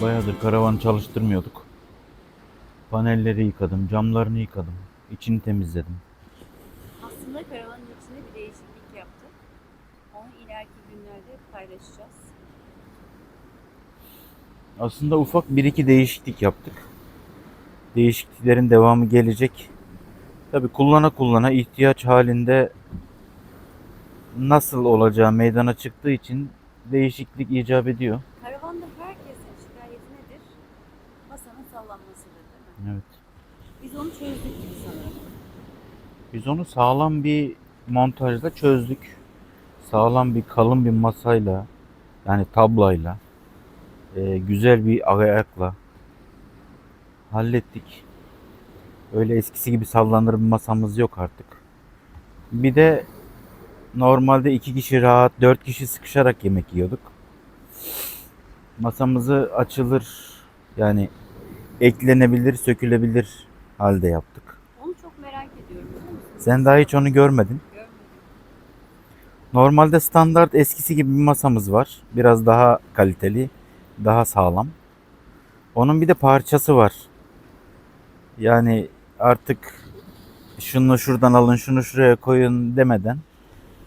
Bayağıdır karavan çalıştırmıyorduk. Panelleri yıkadım, camlarını yıkadım, içini temizledim. Aslında karavanın içinde bir değişiklik yaptık. Onu ileriki günlerde paylaşacağız. Aslında ufak bir iki değişiklik yaptık. Değişikliklerin devamı gelecek. Tabi kullana kullana ihtiyaç halinde nasıl olacağı meydana çıktığı için değişiklik icap ediyor. Evet. Biz onu çözdük gibi sanırım. Biz onu sağlam bir montajla çözdük. Sağlam bir kalın bir masayla yani tablayla e, güzel bir ayakla hallettik. Öyle eskisi gibi sallanır bir masamız yok artık. Bir de normalde iki kişi rahat, dört kişi sıkışarak yemek yiyorduk. Masamızı açılır yani eklenebilir, sökülebilir halde yaptık. Onu çok merak ediyorum? Sen daha hiç onu görmedin. Görmedim. Normalde standart eskisi gibi bir masamız var. Biraz daha kaliteli, daha sağlam. Onun bir de parçası var. Yani artık şunu şuradan alın, şunu şuraya koyun demeden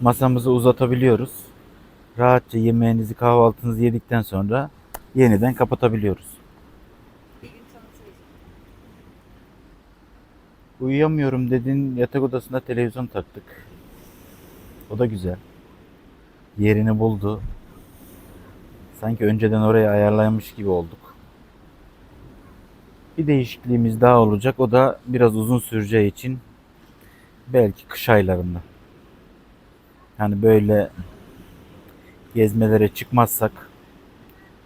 masamızı uzatabiliyoruz. Rahatça yemeğinizi, kahvaltınızı yedikten sonra yeniden kapatabiliyoruz. Uyuyamıyorum dedin yatak odasında televizyon taktık. O da güzel. Yerini buldu. Sanki önceden oraya ayarlamış gibi olduk. Bir değişikliğimiz daha olacak. O da biraz uzun süreceği için belki kış aylarında. Yani böyle gezmelere çıkmazsak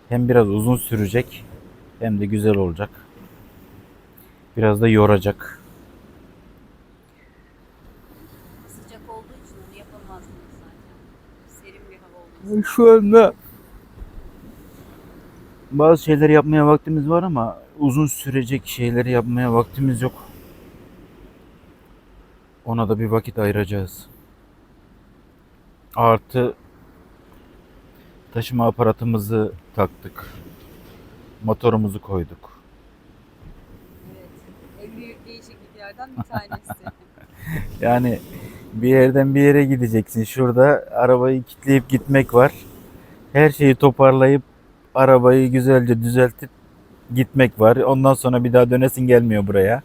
hem biraz uzun sürecek hem de güzel olacak. Biraz da yoracak. Sıcak olduğu için onu yapamazdınız zaten. Serin bir hava olması. Şu anda bazı şeyler yapmaya vaktimiz var ama uzun sürecek şeyleri yapmaya vaktimiz yok. Ona da bir vakit ayıracağız. Artı taşıma aparatımızı taktık. Motorumuzu koyduk. Evet. En büyük değişikliklerden bir tanesi. Yani bir yerden bir yere gideceksin. Şurada arabayı kilitleyip gitmek var. Her şeyi toparlayıp arabayı güzelce düzeltip gitmek var. Ondan sonra bir daha dönesin gelmiyor buraya.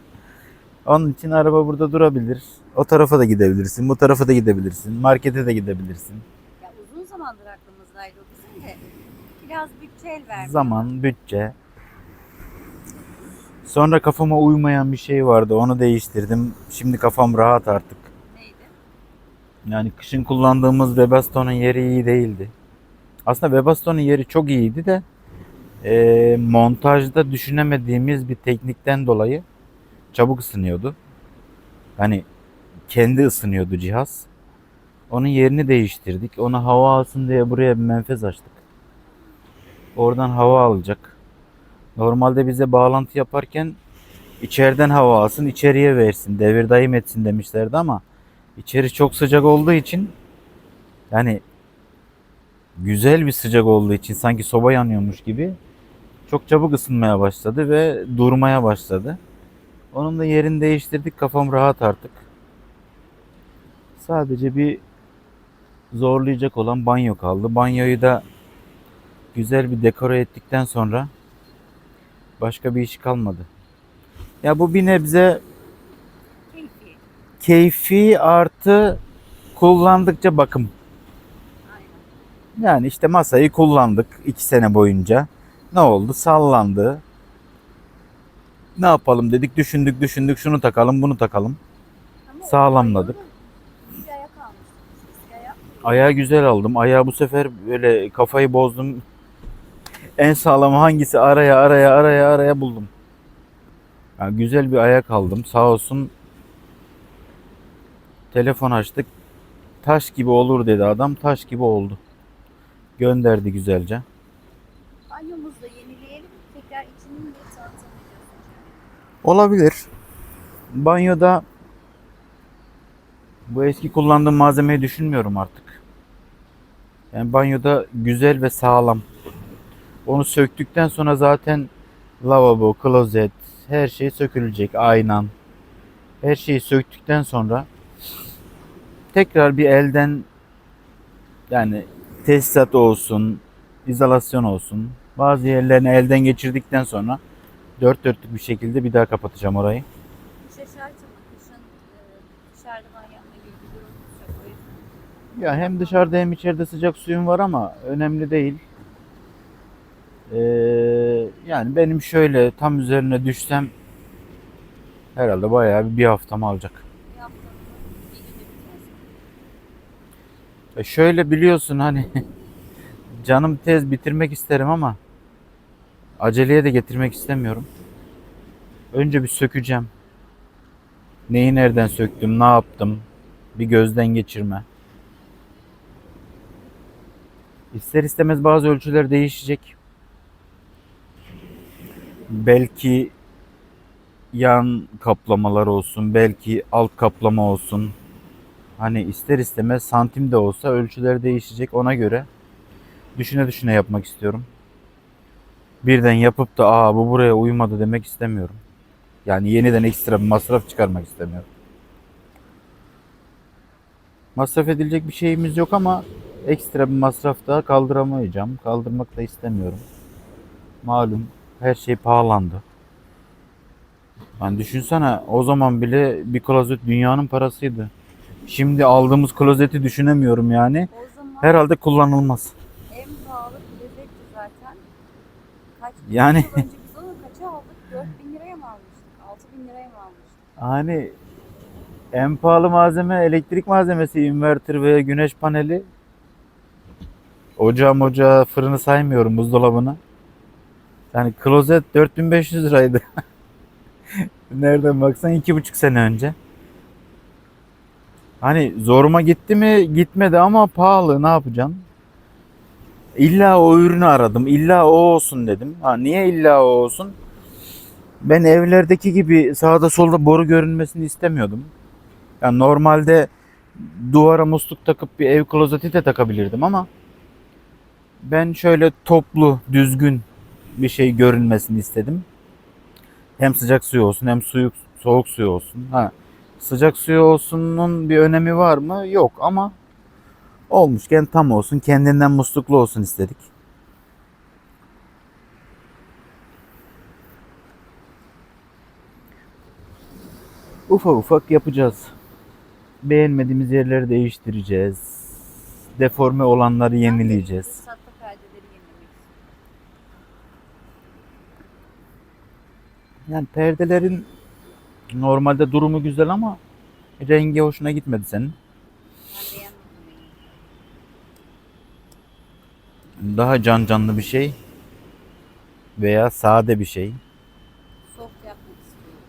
Onun için araba burada durabilir. O tarafa da gidebilirsin, bu tarafa da gidebilirsin, markete de gidebilirsin. ya uzun zamandır aklımızdaydı o bizim de. Biraz bütçe el verdi. Zaman, bütçe. Sonra kafama uymayan bir şey vardı. Onu değiştirdim. Şimdi kafam rahat artık. Yani kışın kullandığımız Webastone'un yeri iyi değildi. Aslında Webastone'un yeri çok iyiydi de e, montajda düşünemediğimiz bir teknikten dolayı çabuk ısınıyordu. Hani kendi ısınıyordu cihaz. Onun yerini değiştirdik. Ona hava alsın diye buraya bir menfez açtık. Oradan hava alacak. Normalde bize bağlantı yaparken içeriden hava alsın, içeriye versin, devir daim etsin demişlerdi ama İçeri çok sıcak olduğu için yani güzel bir sıcak olduğu için sanki soba yanıyormuş gibi çok çabuk ısınmaya başladı ve durmaya başladı. Onun da yerini değiştirdik. Kafam rahat artık. Sadece bir zorlayacak olan banyo kaldı. Banyoyu da güzel bir dekore ettikten sonra başka bir iş kalmadı. Ya bu bir nebze Keyfi. artı kullandıkça bakım. Yani işte masayı kullandık iki sene boyunca. Ne oldu? Sallandı. Ne yapalım dedik, düşündük, düşündük, şunu takalım, bunu takalım. Ama Sağlamladık. Ayağı güzel aldım. Ayağı bu sefer böyle kafayı bozdum. En sağlamı hangisi araya araya araya araya buldum. Yani güzel bir ayak aldım. Sağ olsun telefon açtık. Taş gibi olur dedi adam. Taş gibi oldu. Gönderdi güzelce. Banyomuzu da yenileyelim. Tekrar içinin tanıtımı Olabilir. Banyoda bu eski kullandığım malzemeyi düşünmüyorum artık. Yani banyoda güzel ve sağlam Onu söktükten sonra zaten lavabo, klozet, her şey sökülecek. Aynan. Her şeyi söktükten sonra tekrar bir elden yani tesisat olsun, izolasyon olsun. Bazı yerlerini elden geçirdikten sonra dört dörtlük bir şekilde bir daha kapatacağım orayı. Kışın e, Ya hem dışarıda hem içeride sıcak suyum var ama önemli değil. Ee, yani benim şöyle tam üzerine düşsem herhalde bayağı bir haftamı alacak. bir haftanın bir günde bitmez. E şöyle biliyorsun hani canım tez bitirmek isterim ama aceleye de getirmek istemiyorum. Önce bir sökeceğim. Neyi nereden söktüm, ne yaptım? Bir gözden geçirme. İster istemez bazı ölçüler değişecek. Belki yan kaplamalar olsun, belki alt kaplama olsun. Hani ister istemez santim de olsa ölçüler değişecek ona göre. Düşüne düşüne yapmak istiyorum. Birden yapıp da aa bu buraya uymadı demek istemiyorum. Yani yeniden ekstra bir masraf çıkarmak istemiyorum. Masraf edilecek bir şeyimiz yok ama ekstra bir masraf daha kaldıramayacağım. Kaldırmak da istemiyorum. Malum her şey pahalandı. Yani düşünsene o zaman bile bir klozet dünyanın parasıydı. Şimdi aldığımız klozeti düşünemiyorum yani. Herhalde kullanılmaz. en pahalı klozetti zaten. Kaç Yani- önce biz onu kaça aldık? 4000 liraya mı almıştık? 6000 liraya mı almıştık? Hani en pahalı malzeme elektrik malzemesi, inverter veya güneş paneli. Ocağım ocağı, fırını saymıyorum buzdolabını. Yani klozet 4500 liraydı. Nereden baksan iki buçuk sene önce. Hani zoruma gitti mi? Gitmedi ama pahalı. Ne yapacaksın? İlla o ürünü aradım. İlla o olsun dedim. Ha, niye illa o olsun? Ben evlerdeki gibi sağda solda boru görünmesini istemiyordum. Yani normalde duvara musluk takıp bir ev klozeti de takabilirdim ama ben şöyle toplu, düzgün bir şey görünmesini istedim. Hem sıcak suyu olsun hem suyu, soğuk suyu olsun. Ha, sıcak suyu olsunun bir önemi var mı? Yok ama olmuşken tam olsun, kendinden musluklu olsun istedik. Ufak ufak yapacağız. Beğenmediğimiz yerleri değiştireceğiz. Deforme olanları yenileyeceğiz. Yani perdelerin normalde durumu güzel ama rengi hoşuna gitmedi senin. Daha can canlı bir şey veya sade bir şey. Soft yapmak istiyorum.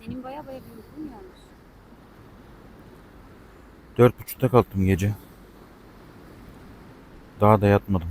Senin baya baya bir uykun yanlış. Dört buçukta kalktım gece. Daha da yatmadım.